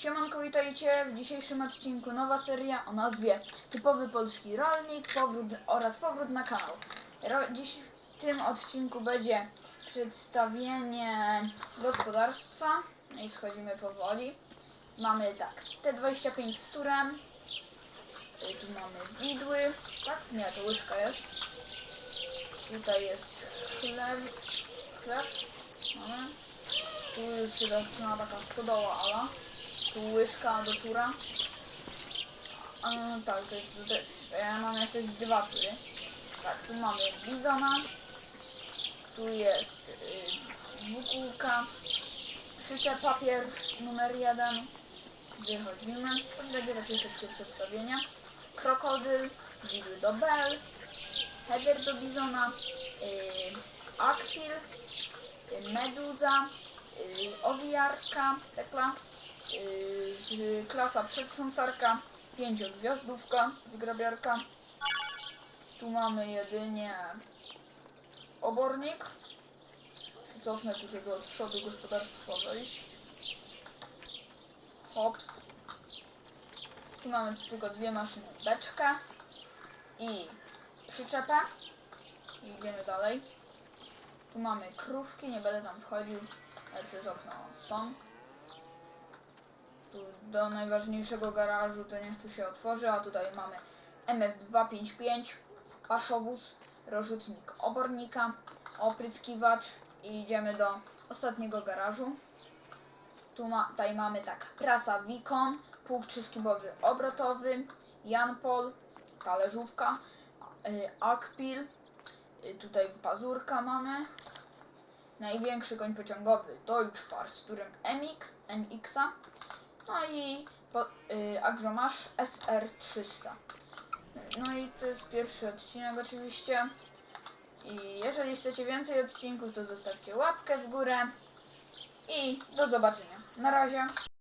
Siemanko, witajcie w dzisiejszym odcinku nowa seria o nazwie Typowy polski rolnik powrót oraz powrót na kanał. Dziś w tym odcinku będzie przedstawienie gospodarstwa. No i schodzimy powoli. Mamy tak, T25 z turem. Tu mamy widły. Tak? Nie, to łyżka jest. Tutaj jest chleb. Chleb. Mamy. Tu już się zaczyna taka stodoła ala. Tu łyżka do tura. A, tak, to jest, to, to, ja mam jeszcze dwa tury. Tak, tu mamy bizona. Tu jest y, dwukółka. Przyczep papier numer jeden. Wychodzimy. To będzie takie szybkie przedstawienie. Krokodyl, widły do bel, header do bizona, y, y, meduza, owijarka, tekla, y, klasa przetrząsarka, pięciogwiazdówka, zgrabiarka. Tu mamy jedynie obornik. Cofnę tu, żeby od przodu gospodarstwa wejść. Hops. Tu mamy tylko dwie maszyny. Beczkę i przyczepę. I idziemy dalej. Tu mamy krówki, nie będę tam wchodził, ale przez okno są. Tu do najważniejszego garażu to niech tu się otworzy, a tutaj mamy MF255, paszowóz, rozrzutnik obornika, opryskiwacz i idziemy do ostatniego garażu. Tu ma, tutaj mamy tak, prasa Wikon, pług trzyskibowy obrotowy, Janpol, talerzówka, y, Akpil, y, tutaj pazurka mamy, największy koń pociągowy Deutschfar z turem MX, MX-a, no i po, y, Agromasz SR300. No i to jest pierwszy odcinek oczywiście. I jeżeli chcecie więcej odcinków, to zostawcie łapkę w górę. I do zobaczenia. Na razie.